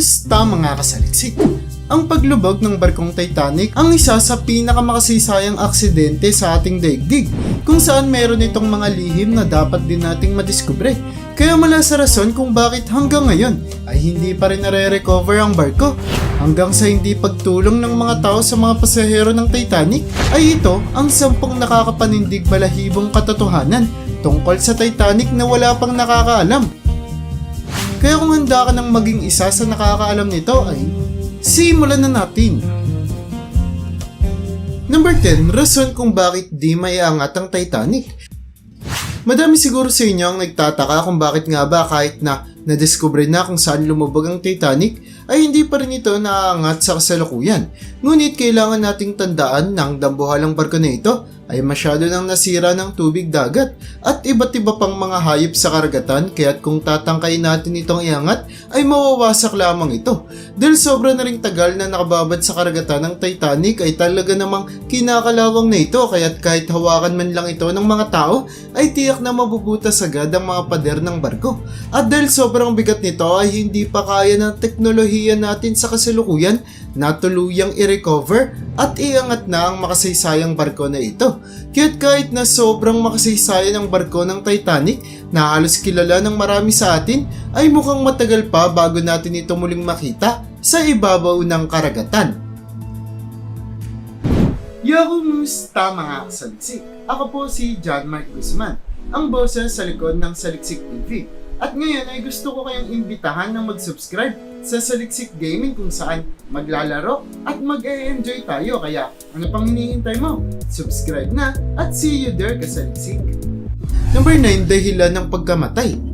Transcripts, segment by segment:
Kumusta mga kasaliksik? Ang paglubog ng barkong Titanic ang isa sa pinakamakasisayang aksidente sa ating daigdig kung saan meron itong mga lihim na dapat din nating madiskubre. Kaya mula sa rason kung bakit hanggang ngayon ay hindi pa rin nare-recover ang barko. Hanggang sa hindi pagtulong ng mga tao sa mga pasahero ng Titanic ay ito ang sampung nakakapanindig balahibong katotohanan tungkol sa Titanic na wala pang nakakaalam. Kaya kung handa ka ng maging isa sa nakakaalam nito ay simulan na natin. Number 10, rason kung bakit di maiangat ang Titanic. Madami siguro sa inyo ang nagtataka kung bakit nga ba kahit na nadiskubre na kung saan lumubog ang Titanic ay hindi pa rin ito naaangat sa kasalukuyan. Ngunit kailangan nating tandaan na ang dambuhalang barko na ito ay masyado nang nasira ng tubig dagat at iba't iba pang mga hayop sa karagatan kaya't kung tatangkayin natin itong iangat ay mawawasak lamang ito. Dahil sobra na ring tagal na nakababad sa karagatan ng Titanic ay talaga namang kinakalawang na ito kaya't kahit hawakan man lang ito ng mga tao ay tiyak na mabubutas agad ang mga pader ng barko. At dahil sobrang bigat nito ay hindi pa kaya ng teknolohiya natin sa kasalukuyan na tuluyang i-recover at iangat na ang makasaysayang barko na ito. Kaya't kahit na sobrang makasaysayan ang barko ng Titanic na halos kilala ng marami sa atin ay mukhang matagal pa bago natin ito muling makita sa ibabaw ng karagatan. Yo, kumusta mga kasaliksik? Ako po si John Mark Guzman, ang boses sa likod ng Saliksik TV. At ngayon ay gusto ko kayong imbitahan na mag-subscribe sa Saliksik Gaming kung saan maglalaro at mag-e-enjoy tayo. Kaya ano pang hinihintay mo? Subscribe na at see you there kasaliksik. Number 9, dahilan ng pagkamatay.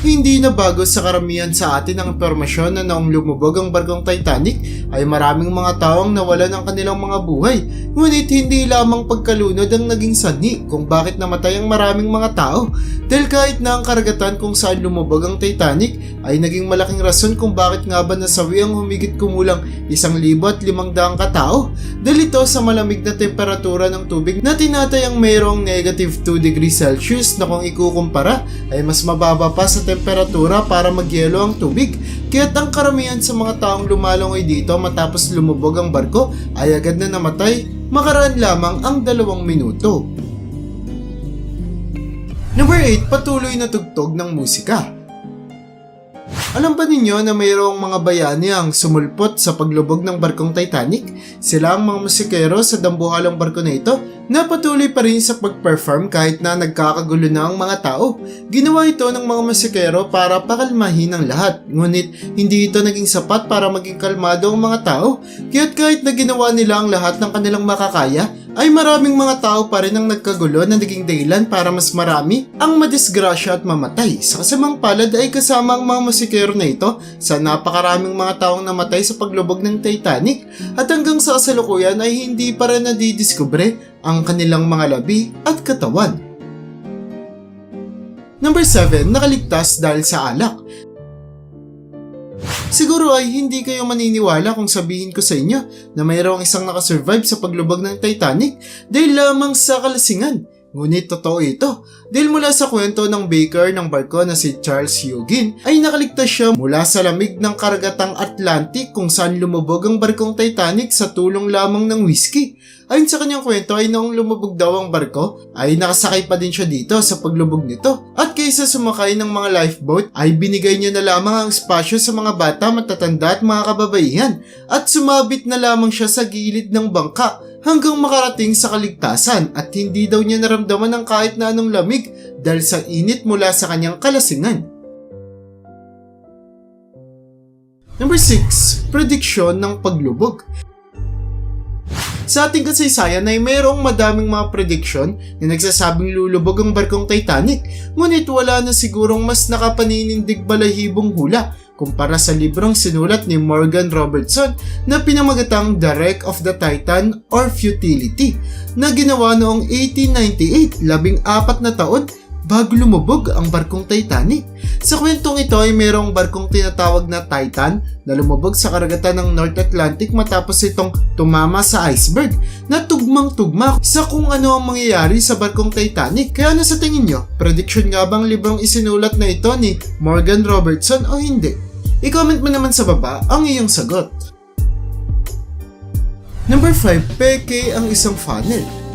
Hindi na bago sa karamihan sa atin ang impormasyon na noong lumubog ang barkong Titanic ay maraming mga taong nawala ng kanilang mga buhay. Ngunit hindi lamang pagkalunod ang naging sanhi kung bakit namatay ang maraming mga tao. Dahil kahit na ang karagatan kung saan lumubog ang Titanic ay naging malaking rason kung bakit nga ba nasawi ang humigit kumulang isang libo at limang daang katao. Dahil ito sa malamig na temperatura ng tubig na tinatayang mayroong negative 2 degrees Celsius na kung ikukumpara ay mas mababa pa sa temperatura para magyelo ang tubig. Kaya't ang karamihan sa mga taong lumalangoy dito matapos lumubog ang barko ay agad na namatay makaraan lamang ang dalawang minuto. Number 8, patuloy na tugtog ng musika. Alam ba ninyo na mayroong mga bayani ang sumulpot sa paglubog ng barkong Titanic? Sila ang mga musikero sa dambuhalang barko na ito na patuloy pa rin sa pag-perform kahit na nagkakagulo na ang mga tao. Ginawa ito ng mga musikero para pakalmahin ang lahat, ngunit hindi ito naging sapat para maging kalmado ang mga tao. Kaya't kahit na ginawa nila ang lahat ng kanilang makakaya, ay maraming mga tao pa rin ang nagkagulo na naging dahilan para mas marami ang madisgrasya at mamatay. Sa kasamang palad ay kasama ang mga musikero na ito sa napakaraming mga taong namatay sa paglubog ng Titanic at hanggang sa kasalukuyan ay hindi pa rin nadidiskubre ang kanilang mga labi at katawan. Number 7, nakaligtas dahil sa alak. Siguro ay hindi kayo maniniwala kung sabihin ko sa inyo na mayroong isang nakasurvive sa paglubog ng Titanic dahil lamang sa kalasingan. Ngunit totoo ito dahil mula sa kwento ng baker ng barko na si Charles Hugin ay nakaligtas siya mula sa lamig ng karagatang Atlantic kung saan lumubog ang barkong Titanic sa tulong lamang ng whiskey. Ayon sa kanyang kwento ay noong lumubog daw ang barko ay nakasakay pa din siya dito sa paglubog nito at kaysa sumakay ng mga lifeboat ay binigay niya na lamang ang espasyo sa mga bata, matatanda at mga kababaihan at sumabit na lamang siya sa gilid ng bangka hanggang makarating sa kaligtasan at hindi daw niya naramdaman ng kahit na anong lamig dahil sa init mula sa kanyang kalasingan. Number 6, prediksyon ng paglubog. Sa ating kasaysayan ay mayroong madaming mga prediction na nagsasabing lulubog ang barkong Titanic, ngunit wala na sigurong mas nakapaninindig balahibong hula kumpara sa librong sinulat ni Morgan Robertson na pinamagatang The Wreck of the Titan or Futility na ginawa noong 1898, labing apat na taon bago lumubog ang barkong Titanic. Sa kwentong ito ay mayroong barkong tinatawag na Titan na lumubog sa karagatan ng North Atlantic matapos itong tumama sa iceberg na tugmang-tugma sa kung ano ang mangyayari sa barkong Titanic. Kaya ano sa tingin nyo? Prediction nga bang librong isinulat na ito ni Morgan Robertson o hindi? I-comment mo naman sa baba ang iyong sagot. Number 5, peke ang isang funnel.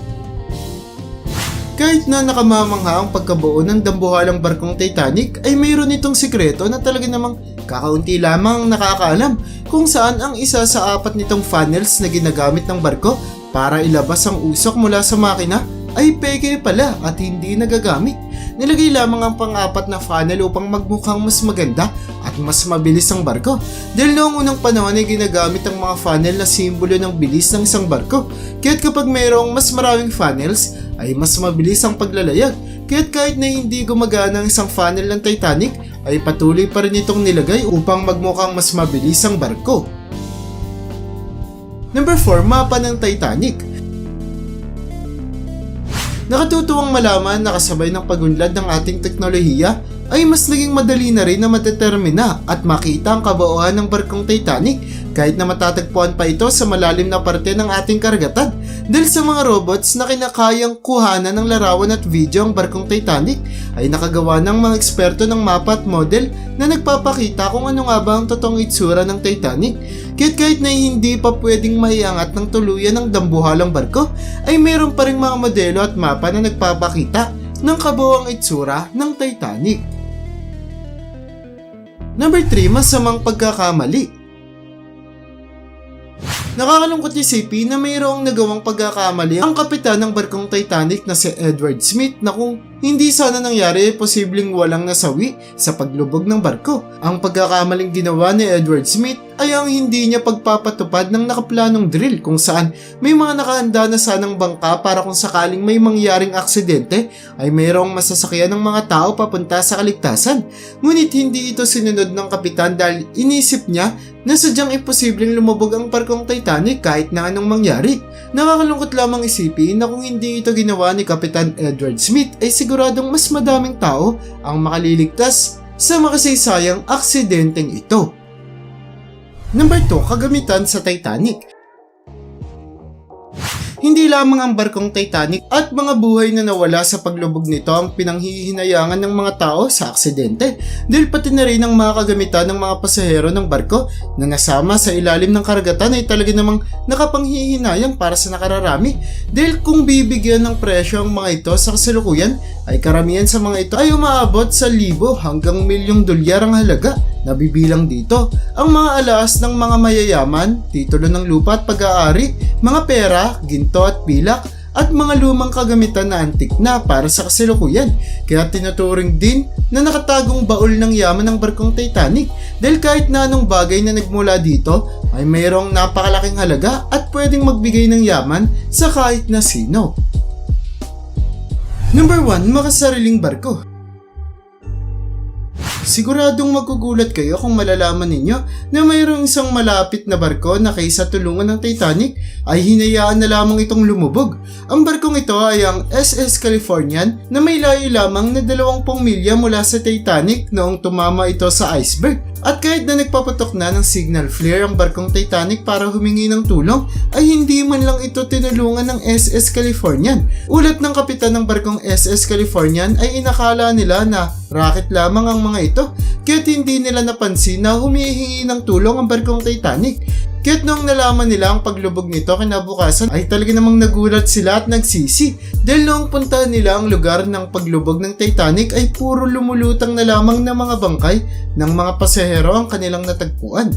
Kahit na nakamamangha ang pagkabuo ng dambuhalang barkong Titanic ay mayroon itong sikreto na talaga namang kakaunti lamang ang nakakaalam kung saan ang isa sa apat nitong funnels na ginagamit ng barko para ilabas ang usok mula sa makina ay peke pala at hindi nagagamit. Nilagay lamang ang pang-apat na funnel upang magmukhang mas maganda at mas mabilis ang barko. Dahil noong unang panahon ay ginagamit ang mga funnel na simbolo ng bilis ng isang barko. Kaya't kapag mayroong mas maraming funnels, ay mas mabilis ang paglalayag. Kaya't kahit na hindi gumagana ang isang funnel ng Titanic, ay patuloy pa rin itong nilagay upang magmukhang mas mabilis ang barko. Number 4, mapa ng Titanic. Nakatutuwang malaman na kasabay ng pagunlad ng ating teknolohiya ay mas naging madali na rin na matetermina at makita ang kabuuan ng barkong Titanic kahit na matatagpuan pa ito sa malalim na parte ng ating karagatan dahil sa mga robots na kinakayang kuhanan ng larawan at video ang barkong Titanic ay nakagawa ng mga eksperto ng mapa at model na nagpapakita kung ano nga ba ang totoong itsura ng Titanic. Kahit kahit na hindi pa pwedeng maiangat ng tuluyan ng dambuhalang barko, ay meron pa rin mga modelo at mapa na nagpapakita ng kabuuang itsura ng Titanic. Number 3, masamang pagkakamali. Nakakalungkot isipin na mayroong nagawang pagkakamali ang kapitan ng barkong Titanic na si Edward Smith na kung hindi sana nangyari posibleng walang nasawi sa paglubog ng barko. Ang pagkakamaling ginawa ni Edward Smith ay ang hindi niya pagpapatupad ng nakaplanong drill kung saan may mga nakahanda na sanang bangka para kung sakaling may mangyaring aksidente ay mayroong masasakyan ng mga tao papunta sa kaligtasan. Ngunit hindi ito sinunod ng kapitan dahil inisip niya na sadyang imposibleng lumubog ang barkong Titanic kahit na anong mangyari. Nakakalungkot lamang isipin na kung hindi ito ginawa ni Kapitan Edward Smith ay siguradong mas madaming tao ang makaliligtas sa makasaysayang aksidenteng ito. Number 2, kagamitan sa Titanic. Hindi lamang ang barkong Titanic at mga buhay na nawala sa paglubog nito ang pinanghihinayangan ng mga tao sa aksidente dahil pati na rin ang mga kagamitan ng mga pasahero ng barko na nasama sa ilalim ng karagatan ay talaga namang nakapanghihinayang para sa nakararami dahil kung bibigyan ng presyo ang mga ito sa kasalukuyan ay karamihan sa mga ito ay umaabot sa libo hanggang milyong dolyar ang halaga Nabibilang dito ang mga alas ng mga mayayaman, titulo ng lupa at pag-aari, mga pera, ginto at pilak, at mga lumang kagamitan na antik na para sa kasalukuyan. Kaya tinuturing din na nakatagong baul ng yaman ng barkong Titanic dahil kahit na anong bagay na nagmula dito ay mayroong napakalaking halaga at pwedeng magbigay ng yaman sa kahit na sino. Number 1, makasariling barko. Siguradong magugulat kayo kung malalaman ninyo na mayroong isang malapit na barko na kaysa tulungan ng Titanic ay hinayaan na lamang itong lumubog. Ang barkong ito ay ang SS Californian na may layo lamang na 20 milya mula sa Titanic noong tumama ito sa iceberg. At kahit na nagpapatok na ng signal flare ang barkong Titanic para humingi ng tulong, ay hindi man lang ito tinulungan ng SS Californian. Ulat ng kapitan ng barkong SS Californian ay inakala nila na racket lamang ang mga ito, kaya't hindi nila napansin na humihingi ng tulong ang barkong Titanic. Kaya't noong nalaman nila ang paglubog nito kinabukasan ay talaga namang nagulat sila at nagsisi dahil noong puntahan nila ang lugar ng paglubog ng Titanic ay puro lumulutang na lamang na mga bangkay ng mga pasahero ang kanilang natagpuan.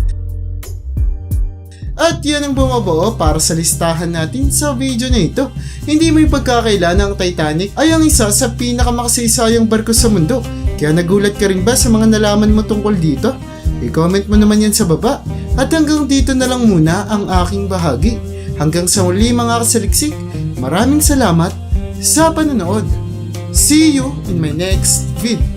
At yan ang bumabuo para sa listahan natin sa video na ito. Hindi may pagkakailan ang Titanic ay ang isa sa pinakamakasiysayang barko sa mundo. Kaya nagulat ka rin ba sa mga nalaman mo tungkol dito? I-comment mo naman yan sa baba. At hanggang dito na lang muna ang aking bahagi. Hanggang sa muli mga kasaliksik, maraming salamat sa panonood. See you in my next video.